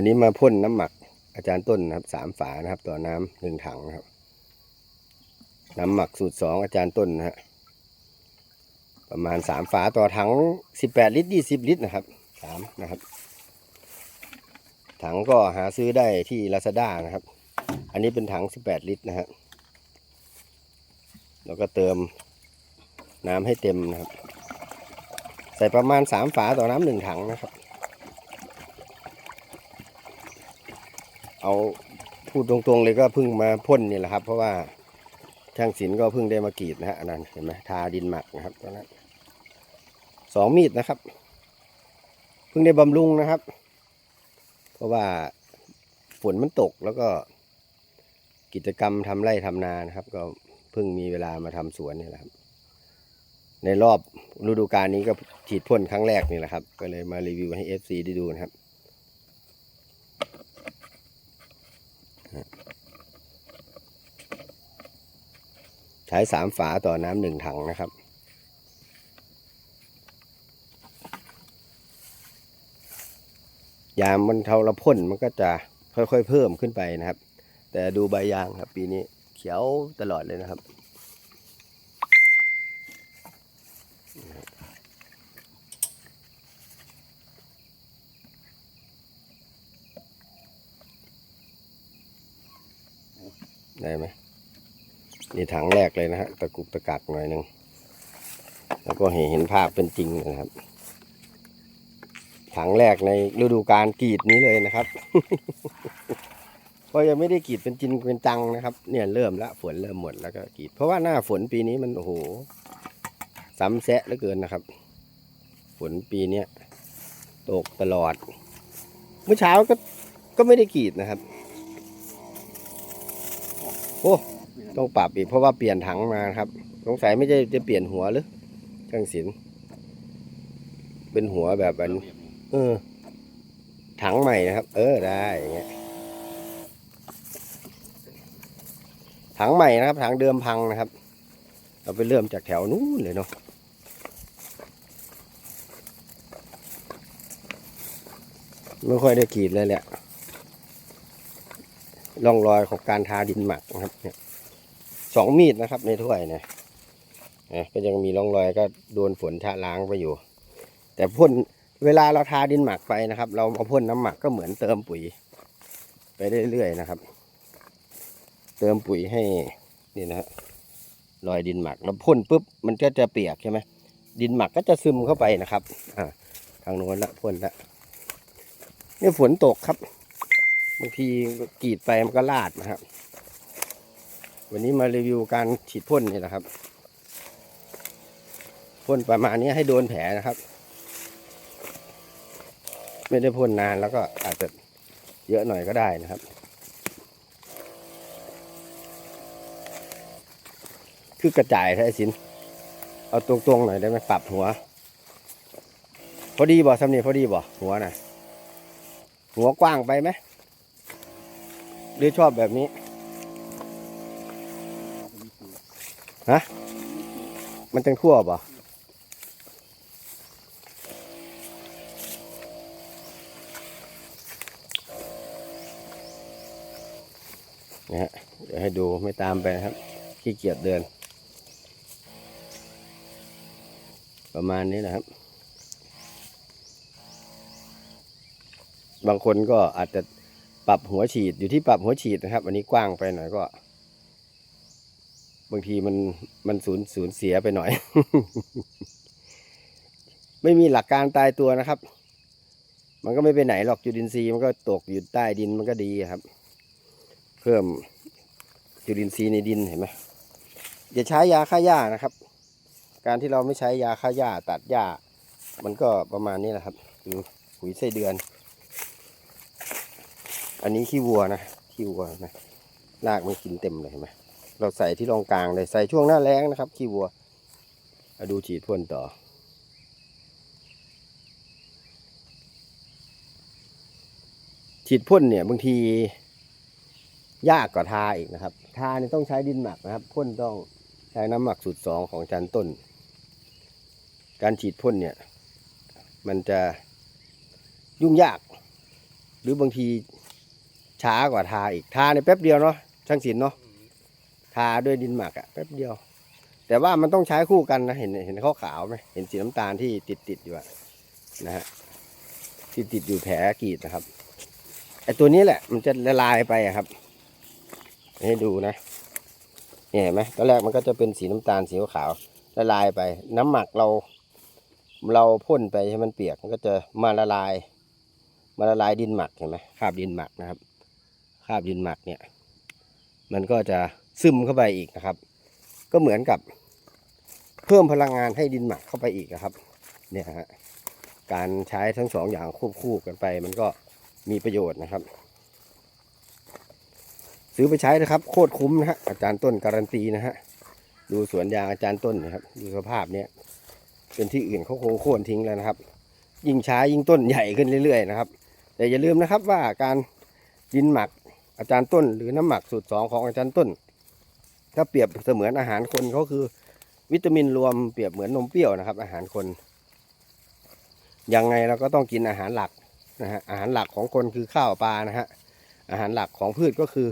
วันนี้มาพ่นน้ำหมักอาจารย์ต้นนะครับสามฝานะครับ ต่อน้ำหนึ่งถังนะครับ น้ำหมักสูตรสองอาจารย์ต้นนะฮะประมาณสามฝาต่อถังสิบแปดลิตรยี่สิบลิตรนะครับสามนะครับ ถังก็หาซื้อได้ที่ลาซาด้านะครับ อันนี้เป็นถังสิบแปดลิตรนะฮะแล้วก็เติมน้ำให้เต็มนะครับ ใส่ประมาณสามฝาต่อน้ำหนึ่งถังนะครับ เอาพูดตรงๆเลยก็เพิ่งมาพ่นนี่แหละครับ เพราะว่าช่างศิลป์ก็เพิ่งได้มากรีดนะฮะอันนั้นเห็นไหมทาดินหมักนะครับตอนนั้นสองมีดนะครับ เพิ่งได้บำรุงนะครับ เพราะว่าฝนมันตกแล้วก็ กิจกรรมทำไร่ทำนานะครับ ก็เพิ่งมีเวลามาทำสวนนี่แหละครับ ในรอบฤดูกาลนี้ก็ฉีดพ่นครั้งแรกนี่แหละครับ ก็เลยมารีวิวให้ FC ได้ดูนะครับ ใช้สามฝาต่อน้ำหนึ่งถังนะครับ ยามมันเทาละพ่นมันก็จะค่อยๆเพิ่มขึ้นไปนะครับ แต่ดูใบยางครับ ปีนี้เขียวตลอดเลยนะครับได้ไหม นี่ถังแรกเลยนะฮะตะกุกตะกักหน่อยหนึ่งแล้วก็เห็นเห็นภาพเป็นจริงนะครับ ถังแรกในฤดูกาลกรีดนี้เลยนะครับเพราะยังไม่ได้กรีดเป็นจริงเป็นจังนะครับ เนี่ยเริ่มละฝนเริ่มหมดแล้วก็กรีด เพราะว่าหน้าฝนปีนี้มันโอ้โหซ้ำแซะเหลือเกินนะครับ ฝนปีเนี้ยตกตลอด เมื่อเช้าก็ก็ไม่ได้กรีดนะครับ โอ้ ต้องปรับอีกเพราะว่าเปลี่ยนถังมาครับ สงสัยไม่ใช่จะเปลี่ยนหัวหรือช่างศิลป์เป็นหัวแบบอัน เออ ถังใหม่นะครับ เออได้อย่างเงี้ยถังใหม่นะครับถังเดิมพังนะครับ เราไปเริ่มจากแถวนู้นเลยเนาะไม่ค่อยได้กรีดเลยแหละร่องรอยของการทาดินหมักนะครับเนี่ย สองมีดนะครับในถ้วยเนี่ยนะก็ยังมีร่องรอยก็โดนฝนชะล้างไปอยู่ แต่พ่นเวลาเราทาดินหมักไปนะครับ เราเอาพ่นน้ำหมักก็เหมือนเติมปุ๋ย ไปเรื่อยๆนะครับ เติมปุ๋ยให้นี่นะฮะรอยดินหมักแล้วพ่นปุ๊บมันก็จะเปียกใช่ไหมดินหมักก็จะซึมเข้าไปนะครับอ่าทางโน้นละพ่นละนี่ฝนตกครับบางทีกรีดไปมันก็ลาดนะครับ วันนี้มารีวิวการฉีดพ่นนี่แหละครับ พ่นประมาณนี้ให้โดนแผลนะครับ ไม่ได้พ่นนานแล้วก็อาจจะเยอะหน่อยก็ได้นะครับ คือกระจายใช่สิน เอาตรงๆหน่อยได้ไหมปรับหัว พอดีบ่สำเนียพอดีบ่หัวน่ะหัวกว้างไปไหมหรือชอบแบบนี้ ฮะ มันจังทั่วบ่นะฮะเดี๋ยวให้ดูไม่ตามไปนะครับ ขี้เกียจเดิน ประมาณนี้นะครับ บางคนก็อาจจะปรับหัวฉีดอยู่ที่ปรับหัวฉีดนะครับ อันนี้กว้างไปหน่อยก็ บางทีมันมันสูญสูญเสียไปหน่อย ไม่มีหลักการตายตัวนะครับ มันก็ไม่ไปไหนหรอกจุลินทรีย์มันก็ตกอยู่ใต้ดินมันก็ดีครับ เพิ่มจุลินทรีย์ในดินเห็นไหมอย่าใช้ยาฆ่าหญ้านะครับ การที่เราไม่ใช้ยาฆ่าหญ้าตัดหญ้า มันก็ประมาณนี้แหละครับคือปุ๋ยไส้เดือน อันนี้ขี้วัวนะขี้วัวนะรากมันกินเต็มเลยเห็นไหม เราใส่ที่รองกลางเลยใส่ช่วงหน้าแล้งนะครับ ขี้วัวเอาดูฉีดพ่นต่อ ฉีดพ่นเนี่ยบางทียากกว่าทาอีกนะครับ ทาเนี่ยต้องใช้ดินหมักนะครับ พ่นต้องใช้น้ำหมักสูตรสองของจันต้น การฉีดพ่นเนี่ย มันจะยุ่งยาก หรือบางทีช้ากว่าทาอีก ทาในแป๊บเดียวเนาะช่างศิลป์เนาะ ทาด้วยดินหมักอะแป๊บเดียว แต่ว่ามันต้องใช้คู่กันนะเห็นเห็นข้าวขาวไหมเห็นสีน้ำตาลที่ติดติดอยู่อะนะฮะที่ติดอยู่แผลกรีดนะครับไอตัวนี้แหละ มันจะละลายไปครับ ให้ดูนะเห็นไหมตอนแรกมันก็จะเป็นสีน้ำตาลสีขาวละลายไป น้ำหมักเรา เราพ่นไปให้มันเปียกมันก็จะมาละลาย มาละลายดินหมักเห็นไหมคราบดินหมักนะครับคราบดินหมักเนี่ย มันก็จะ ซึมเข้าไปอีกนะครับ ก็เหมือนกับเพิ่มพลังงานให้ดินหมักเข้าไปอีกนะครับ เนี่ยฮะการใช้ทั้งสองอย่างควบคู่กันไป มันก็มีประโยชน์นะครับ ซื้อไปใช้นะครับ โคตรคุ้มนะฮะอาจารย์ต้นการันตีนะฮะดูสวนยางอาจารย์ต้นนะครับดูสภาพเนี้ยเป็นที่อื่นเขาคงโค่นทิ้งแล้วนะครับ ยิ่งช้ายิ่งต้นใหญ่ขึ้นเรื่อย ๆ นะครับ แต่อย่าลืมนะครับว่าการดินหมักอาจารย์ต้น หรือน้ำหมักสูตรสองของอาจารย์ต้น ถ้าเปรียบเสมือนอาหารคนเขาคือ วิตามินรวมเปรียบเหมือนนมเปรี้ยวนะครับ อาหารคน ยังไงเราก็ต้องกินอาหารหลักนะฮะอาหารหลักของคนคือข้าวปลานะฮะอาหารหลักของพืชก็คือ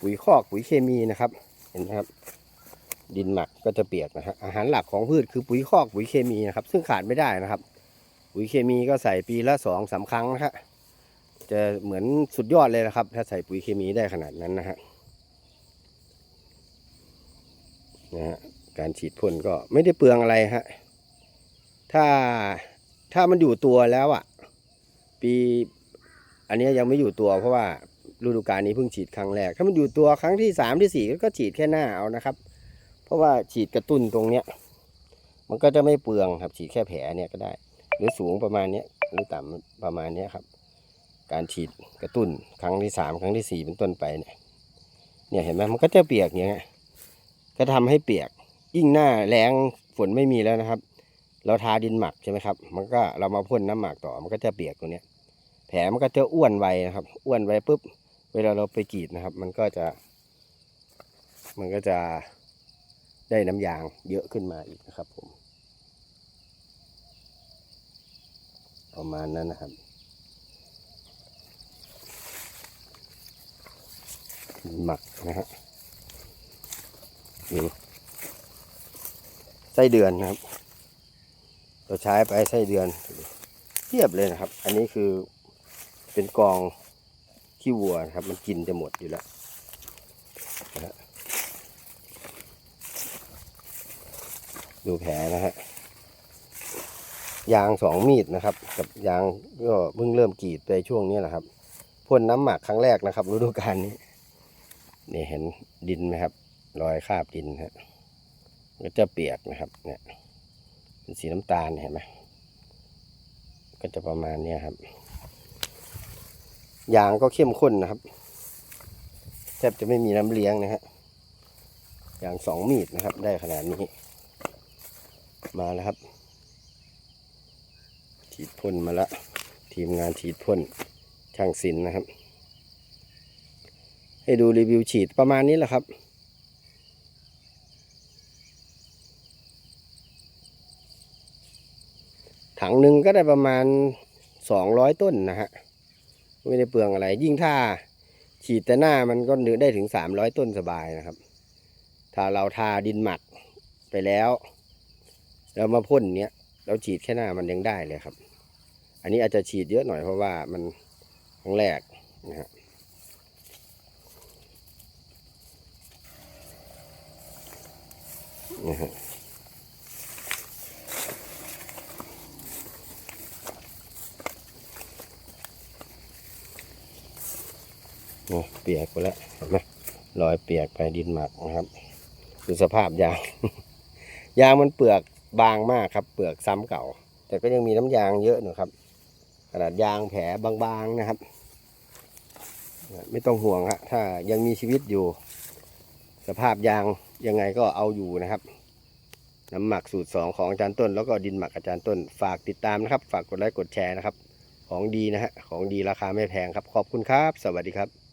ปุ๋ยคอกปุ๋ยเคมีนะครับ เห็นไหมครับ ดินหมักก็จะเปียกนะฮะอาหารหลักของพืชคือปุ๋ยคอกปุ๋ยเคมีนะครับ ซึ่งขาดไม่ได้นะครับ ปุ๋ยเคมีก็ใส่ปีละสองสามครั้งนะฮะจะเหมือนสุดยอดเลยนะครับ ถ้าใส่ปุ๋ยเคมีได้ขนาดนั้นนะฮะ นะฮะการฉีดพ่นก็ไม่ได้เปลืองอะไรฮะถ้าถ้ามันอยู่ตัวแล้วอะ ปีอันนี้ยยังไม่อยู่ตัวเพราะว่าฤดูกาลนี้เพิ่งฉีดครั้งแรก ถ้ามันอยู่ตัวครั้งที่สามที่สี่ก็ฉีดแค่หน้าเอานะครับ เพราะว่าฉีดกระตุ้นตรงเนี้ย มันก็จะไม่เปลืองครับฉีดแค่แผลเนี่ยก็ได้ หรือสูงประมาณเนี้ยหรือต่ำประมาณเนี้ยครับ การฉีดกระตุ้นครั้งที่สามครั้งที่สี่เป็นต้นไปเนี่ยเนี่ยเห็นไหมมันก็จะเปียกอย่างเงี้ย ก็ทำให้เปียกยิ่งหน้าแรงฝนไม่มีแล้วนะครับ เราทาดินหมักใช่ไหมครับ มันก็เรามาพ่นน้ำหมักต่อมันก็จะเปียกตรงนี้แผลมันก็จะอ้วนไวนะครับ อ้วนไวปุ๊บ เวลาเราไปกรีดนะครับ มันก็จะ มันก็จะได้น้ำยางเยอะขึ้นมาอีกนะครับผมประมาณนั้นนะครับหมักนะฮะ นี่ไส้เดือนนะครับ เราใช้ไปไส้เดือนเทียบเลยนะครับ อันนี้คือเป็นกองขี้วัวนะครับ มันกินจะหมดอยู่แล้วดูแผลนะฮะยางสองมีดนะครับ กับยางก็เพิ่งเริ่มกรีดไปช่วงนี้แหละครับพ่นน้ำหมักครั้งแรกนะครับฤดูกาลนี้นี่เห็นดินไหมครับ รอยคราบดินฮะก็จะเปียกนะครับ เนี่ยเป็นสีน้ำตาลเห็นไหมก็จะประมาณเนี้ยครับ ยางก็เข้มข้นนะครับแทบจะไม่มีน้ำเลี้ยงนะฮะอย่างสองมีดนะครับ ได้ขนาดนี้ มาแล้วครับฉีดพ่นมาล้วทีมงานฉีดพ่นช่างศิลนะครับ ให้ดูรีวิวฉีดประมาณนี้แหละครับ ถังหนึ่งก็ได้ประมาณสองร้อยต้นนะฮะ ไม่ได้เปลืองอะไร ยิ่งถ้าฉีดแต่หน้ามันก็ได้ถึงสามร้อยต้นสบายนะครับ ถ้าเราทาดินหมักไปแล้วเรามาพ่นเนี้ยเราฉีดแค่หน้ามันยังได้เลยครับ อันนี้อาจจะฉีดเยอะหน่อยเพราะว่ามันครั้งแรกนะฮะนะฮะ นี่เปียกไปแล้วเห็นไหมรอยเปียกไปดินหมักนะครับดูสภาพยาง ยางมันเปลือกบางมากครับ เปลือกซ้ำเก่า แต่ก็ยังมีน้ำยางเยอะหนะครับขนาดยางแผลบางๆนะครับ ไม่ต้องห่วงฮะถ้ายังมีชีวิตอยู่ สภาพยางยังไงก็เอาอยู่นะครับ น้ำหมักสูตรสองของอาจารย์ต้น แล้วก็ดินหมักอาจารย์ต้น ฝากติดตามนะครับ ฝากกดไลค์กดแชร์นะครับ ของดีนะฮะของดีราคาไม่แพงครับ ขอบคุณครับ สวัสดีครับ